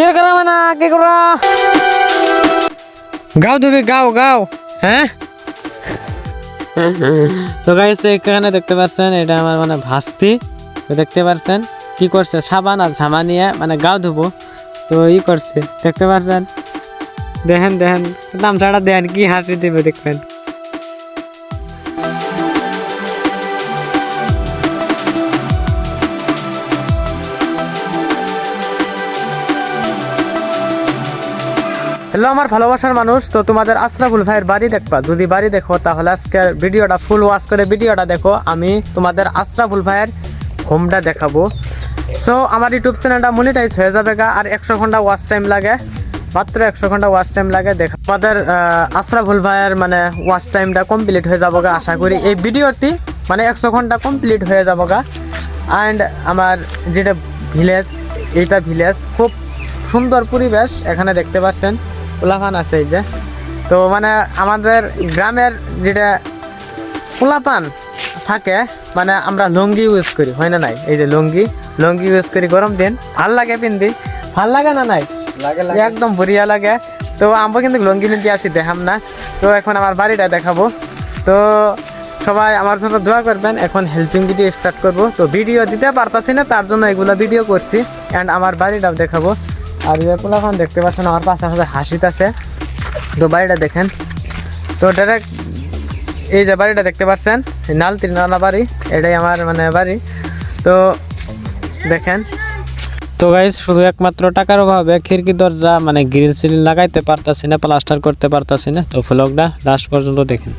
কে করা মানে? কে করা গাও তুমি গাও গাও। হ্যাঁ? তো গাইস এখানে দেখতে পাচ্ছেন, এটা আমার মানে ভাস্তি। দেখতে পাচ্ছেন, কি করছে? সাবান আর ঝামা নিয়ে মানে গাও ধুবো। তো ই করছে, দেখতে পাচ্ছেন? দেখেন দেখেন। নামছাড়া দেন, কি হাসি দেবে দেখবেন। হ্যালো, আমার ভালোবাসার মানুষ, তো তোমাদের আশরাফুল ভাইয়ের বাড়ি দেখবা। যদি বাড়ি দেখো, তাহলে আজকের ভিডিওটা ফুল ওয়াশ করে ভিডিওটা দেখো। আমি তোমাদের আশরাফুল ভাইয়ের হোমটা দেখাবো। সো আমার ইউটিউব চ্যানেলটা মনিটাইজ হয়ে যাবে গা, আর একশো ঘণ্টা ওয়াচ টাইম লাগে। মাত্র একশো ঘণ্টা ওয়াচ টাইম লাগে। দেখা আমাদের আশরাফুল ভাইয়ের মানে ওয়াচ টাইমটা কমপ্লিট হয়ে যাব গা, আশা করি। এই ভিডিওটি মানে একশো ঘণ্টা কমপ্লিট হয়ে যাব গা। অ্যান্ড আমার যেটা ভিলেজ এইটা ভিলেজ খুব সুন্দর পরিবেশ, এখানে দেখতে পাচ্ছেন। পোলাপান আছে এই যে। তো মানে আমাদের গ্রামের যেটা পোলাপান থাকে মানে আমরা লুঙ্গি ইউজ করি হয় না নাই? এই যে লুঙ্গি লুঙ্গি ইউজ করি গরম দিন। ভালো লাগে পিন্দি। ভালো লাগে না নাই? লাগে একদম বড়িয়া লাগে। তো আমরা কিন্তু লুঙ্গি নিতে আছি দেখাম না। তো এখন আমার বাড়িটা দেখাবো। তো সবাই আমার জন্য দোয়া করবেন। এখন হেল্পিং ভিডিও স্টার্ট করব। তো ভিডিও দিতে পারতাছি না তার জন্য এগুলো ভিডিও করছি। অ্যান্ড আমার বাড়িটাও দেখাবো। আর যে পোলাখন দেখতে পাচ্ছেন, আমার পাশে পাশে হাসিতেছে তো বাড়িটা দেখেন। তো ডাইরেক্ট এই যে বাড়িটা দেখতে পাচ্ছেন নাল তিরনালা বাড়ি, এটাই আমার মানে বাড়ি। তো দেখেন। তো গাইজ শুধু একমাত্র টাকার অভাবে খিড়কি দরজা মানে গ্রিল সিল লাগাইতে পারতাছি না, প্লাস্টার করতে পারতাছি না। তো ফ্লগটা লাস্ট পর্যন্ত দেখেন।